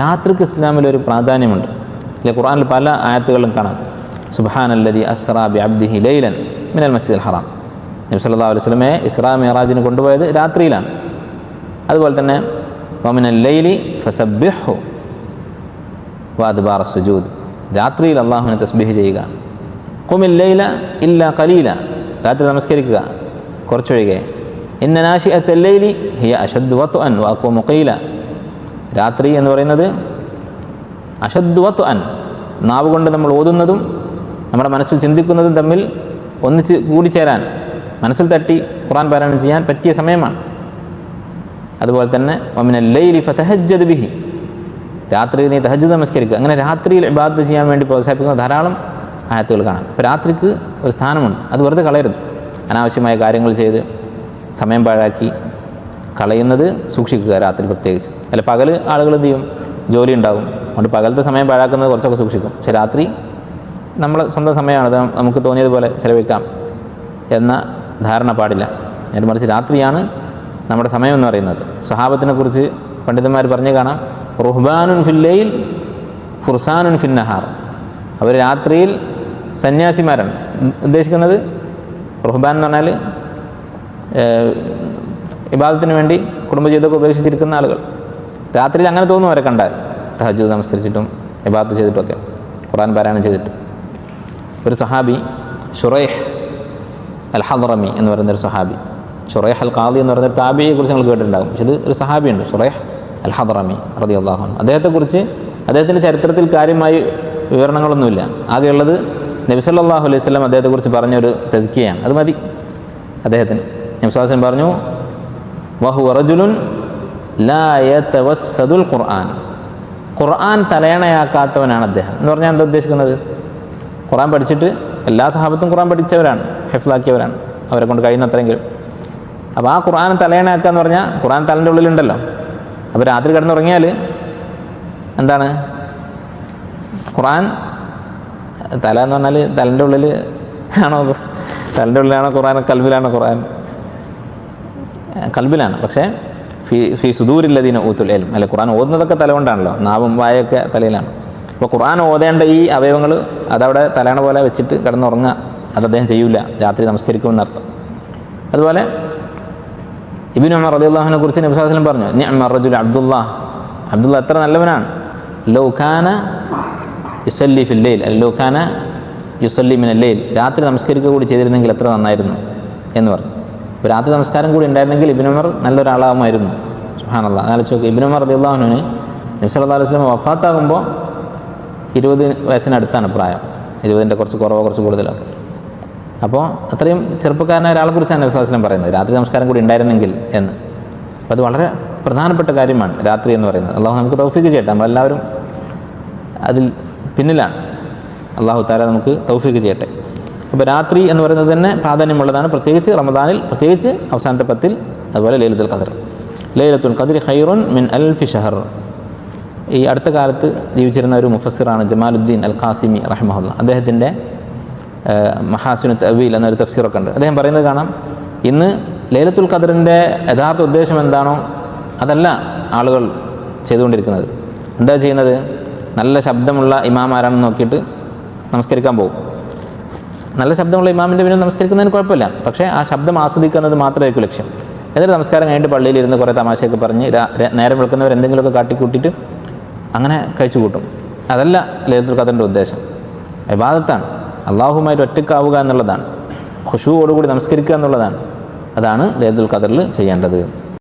രാത്രിക്ക് ഇസ്ലാമിൽ ഒരു പ്രാധാന്യമുണ്ട് ഇല്ലേ ഖുർആനിൽ പല ആയത്തുകളും കാണാം സുബാനല്ലതി അസ്റാ ബി അബ്ദിഹി ലൈലൻ മിനൽ മസ്ജിദ് അൽ ഹറാം നബി സല്ലല്ലാഹു അലൈഹി വസല്ലമയെ ഇസ്രാ മിറാജിന് കൊണ്ടുപോയത് രാത്രിയിലാണ് അതുപോലെ തന്നെ വമിനൽ ലൈലി ഫസബ്ബിഹു വാദ്ബാർ സുജൂദ് രാത്രിയിൽ അള്ളാഹുവിനെ തസ്ബീഹ് ചെയ്യുക കുമിൽ ലൈല ഇല്ല കലീല രാത്രി നമസ്കരിക്കുക കുറച്ചൊഴികെ ഇന്ന നാശി അത്തല്ലൈലി ഹിയ അഷദ് വത്തു അൻ വാക്കു മുഖയില രാത്രി എന്ന് പറയുന്നത് അഷദ് വത്തു അൻ നാവ് കൊണ്ട് നമ്മൾ ഓതുന്നതും നമ്മുടെ മനസ്സിൽ ചിന്തിക്കുന്നതും തമ്മിൽ ഒന്നിച്ച് കൂടിച്ചേരാൻ മനസ്സിൽ തട്ടി ഖുറാൻ പാരായണം ചെയ്യാൻ പറ്റിയ സമയമാണ്. അതുപോലെ തന്നെ ഒമിന ലൈലി ഫതഹജ്ജദ് ബിഹി രാത്രി നീ തഹജ് നമസ്കരിക്കുക. അങ്ങനെ രാത്രിയിൽ ഇബാദത്ത് ചെയ്യാൻ വേണ്ടി പ്രോത്സാഹിപ്പിക്കുന്ന ധാരാളം ആയത്തുകൾ കാണാം. അപ്പോൾ രാത്രിക്ക് ഒരു സ്ഥാനമുണ്ട്. അത് വെറുതെ കളയരുത്. അനാവശ്യമായ കാര്യങ്ങൾ ചെയ്ത് സമയം പാഴാക്കി കളയുന്നത് സൂക്ഷിക്കുക രാത്രി പ്രത്യേകിച്ച്. അല്ല പകൽ ആളുകൾ എന്ത് ചെയ്യും? ജോലി ഉണ്ടാകും. അതുകൊണ്ട് പകലത്തെ സമയം പാഴാക്കുന്നത് കുറച്ചൊക്കെ സൂക്ഷിക്കും. പക്ഷെ രാത്രി നമ്മളെ സ്വന്തം സമയമാണ്. നമുക്ക് തോന്നിയതുപോലെ ചിലവഴിക്കാം എന്ന ധാരണ പാടില്ല. നേരെ മറിച്ച് രാത്രിയാണ് നമ്മുടെ സമയം എന്ന് പറയുന്നത്. സഹാബത്തിനെ കുറിച്ച് പണ്ഡിതന്മാർ പറഞ്ഞു കാണാം. റുഹ്ബാനുൻ ഫില്ലയിൽ ഫുർസാനുൻ ഫിന്നഹാർ നഹാർ. അവർ രാത്രിയിൽ സന്യാസിമാരാണ്. ഉദ്ദേശിക്കുന്നത് റുഹ്ബാൻ എന്ന് പറഞ്ഞാൽ ഇബാദത്തിന് വേണ്ടി കുടുംബജീവിതമൊക്കെ ഉപേക്ഷിച്ചിരിക്കുന്ന ആളുകൾ. രാത്രിയിൽ അങ്ങനെ തോന്നും അവരെ കണ്ടാൽ തഹജ് നമസ്കരിച്ചിട്ടും ഇബാദത്ത് ചെയ്തിട്ടൊക്കെ ഖുറാൻ പാരായണം ചെയ്തിട്ട്. ഒരു സഹാബി ഷുറൈഹ് അൽ ഹദറമി എന്ന് പറയുന്ന ഒരു സഹാബി ഷുറൈഹ് അൽ ഖാദി എന്ന് പറയുന്ന താബിയെ കുറിച്ച് നിങ്ങൾ കേട്ടിട്ടുണ്ടാകും. പക്ഷെ ഇത് ഒരു സഹാബിയുണ്ട് ഷുറൈഹ് അൽ ഹദ്റമി റതി അള്ളാഹു അദ്ദേഹത്തെക്കുറിച്ച് അദ്ദേഹത്തിന്റെ ചരിത്രത്തിൽ കാര്യമായി വിവരണങ്ങളൊന്നുമില്ല. ആകെയുള്ളത് നബി സല്ലല്ലാഹു അലൈഹി വസല്ലം അദ്ദേഹത്തെക്കുറിച്ച് പറഞ്ഞൊരു തെസ്കിയാണ് അത് മതി. അദ്ദേഹത്തിന് നബ്സ്വാസൻ പറഞ്ഞു വഹു റജുലുൻ ലാ യതവസ്സദുൽ ഖുർആൻ. ഖുർആൻ തലയണയാക്കാത്തവനാണ് അദ്ദേഹം. എന്ന് പറഞ്ഞാൽ എന്താ ഉദ്ദേശിക്കുന്നത്? ഖുർആൻ പഠിച്ചിട്ട് എല്ലാ സഹാബത്തും ഖുർആൻ പഠിച്ചവരാണ് ഹെഫ്ലാക്കിയവരാണ് അവരെ കൊണ്ട് കഴിയുന്നത്രയെങ്കിലും അപ്പോൾ ആ ഖുർആൻ തലയണയാക്കുക എന്ന് പറഞ്ഞാൽ ഖുർആൻ തലന്റെ ഉള്ളിലുണ്ടല്ലോ. അപ്പോൾ രാത്രി കിടന്നുറങ്ങിയാൽ എന്താണ്? ഖുർആൻ തല എന്ന് പറഞ്ഞാൽ തലന്റെ ഉള്ളിൽ ആണോ? തലന്റെ ഉള്ളിലാണോ ഖുർആൻ? കൽവിലാണോ ഖുർആൻ? കൽബിലാണ്. പക്ഷേ ഫി ഫി സുദൂരില്ലതീന ഊത്തുൽ എലും അല്ലെ ഖുറാൻ ഓതുന്നതൊക്കെ തലകൊണ്ടാണല്ലോ. നാവും വായൊക്കെ തലയിലാണ്. അപ്പോൾ ഖുറാൻ ഓതേണ്ട ഈ അവയവങ്ങൾ അതവിടെ തലയണ പോലെ വെച്ചിട്ട് കിടന്നുറങ്ങുക അത് അദ്ദേഹം ചെയ്യൂല. രാത്രി നമസ്കരിക്കുമെന്നർത്ഥം അതുപോലെ ഇബിൻ ഉമർ റളിയല്ലാഹുവിനെ കുറിച്ച് നബി അലൈഹി വസല്ലം പറഞ്ഞു നിഅമ റജുൽ അബ്ദുള്ള അബ്ദുള്ള എത്ര നല്ലവനാണ്? ലൗഖാന യുസല്ലി അല്ല ലൗഖാന യുസല്ലി മിനൽ ലൈൽ. രാത്രി നമസ്കരിക്കുക കൂടി ചെയ്തിരുന്നെങ്കിൽ എത്ര നന്നായിരുന്നു എന്ന് പറഞ്ഞു. രാത്രി നമസ്കാരം കൂടി ഉണ്ടായിരുന്നെങ്കിൽ ഇബിനുമർ നല്ലൊരാളാകുമായിരുന്നു സുഹാനല്ല ആലോചിച്ച് നോക്കി. ഇബിനുമർ സല്ലല്ലാഹു അലൈഹി വസല്ലം വഫാത്താകുമ്പോൾ ഇരുപത് വയസ്സിനടുത്താണ് പ്രായം. ഇരുപതിന്റെ കുറച്ച് കുറവോ കുറച്ച് കൂടുതലോ. അപ്പോൾ അത്രയും ചെറുപ്പക്കാരനായ ഒരാളെ കുറിച്ചാണ് വിശ്വാസം പറയുന്നത്. രാത്രി നമസ്കാരം കൂടി ഉണ്ടായിരുന്നെങ്കിൽ എന്ന്. അപ്പോൾ അത് വളരെ പ്രധാനപ്പെട്ട കാര്യമാണ് രാത്രി എന്ന് പറയുന്നത്. അള്ളാഹു നമുക്ക് തൗഫീക്ക് ചെയ്യട്ടെ. നമ്മളെല്ലാവരും അതിൽ പിന്നിലാണ്. അള്ളാഹു താര നമുക്ക് തൗഫീക്ക് ചെയ്യട്ടെ. അപ്പോൾ രാത്രി എന്ന് പറയുന്നത് തന്നെ പ്രാധാന്യമുള്ളതാണ്. പ്രത്യേകിച്ച് റമദാനിൽ പ്രത്യേകിച്ച് അവസാനത്തെ പത്തിൽ അതുപോലെ ലൈലത്തുൽ ഖദർ. ലൈലത്തുൽ ഖദർ ഹൈറുൻ മിൻ അൽഫി ഷഹർ. ഈ അടുത്ത കാലത്ത് ജീവിച്ചിരുന്ന ഒരു മുഫസ്സിറാണ് ജമാലുദ്ദീൻ അൽ ഖാസിമി റഹ്മുല്ല അദ്ദേഹത്തിന്റെ മഹാസുന തവീൽ എന്നൊരു തഫ്സീറൊക്കെ ഉണ്ട്. അദ്ദേഹം പറയുന്നത് കാണാം ഇന്ന് ലൈലത്തുൽ ഖദറിന്റെ യഥാർത്ഥ ഉദ്ദേശം എന്താണോ അതല്ല ആളുകൾ ചെയ്തുകൊണ്ടിരിക്കുന്നത്. എന്താ ചെയ്യുന്നത്? നല്ല ശബ്ദമുള്ള ഇമാമാരാണെന്ന് നോക്കിയിട്ട് നമസ്കരിക്കാൻ പോകും. നല്ല ശബ്ദമുള്ള ഇമാമിന്റെ മുന്നിൽ നമസ്കരിക്കുന്നതിന് കുഴപ്പമില്ല. പക്ഷേ ആ ശബ്ദം ആസ്വദിക്കുന്നത് മാത്രമായിരിക്കും ലക്ഷ്യം. എന്നിട്ട് നമസ്കാരം കഴിഞ്ഞിട്ട് പള്ളിയിൽ ഇരുന്ന് കുറേ തമാശയൊക്കെ പറഞ്ഞ് നേരം വിളിക്കുന്നവർ എന്തെങ്കിലുമൊക്കെ കാട്ടിക്കൂട്ടിയിട്ട് അങ്ങനെ കഴിച്ചു കൂട്ടും അതല്ല ലൈലത്തുൽ ഖദറിന്റെ ഉദ്ദേശം. വിവാദത്താണ് അള്ളാഹുമായിട്ട് ഒറ്റക്കാവുക എന്നുള്ളതാണ്. ഖുഷുവോടുകൂടി നമസ്കരിക്കുക എന്നുള്ളതാണ്. അതാണ് ലൈലത്തുൽ ഖദറിൽ ചെയ്യേണ്ടത്.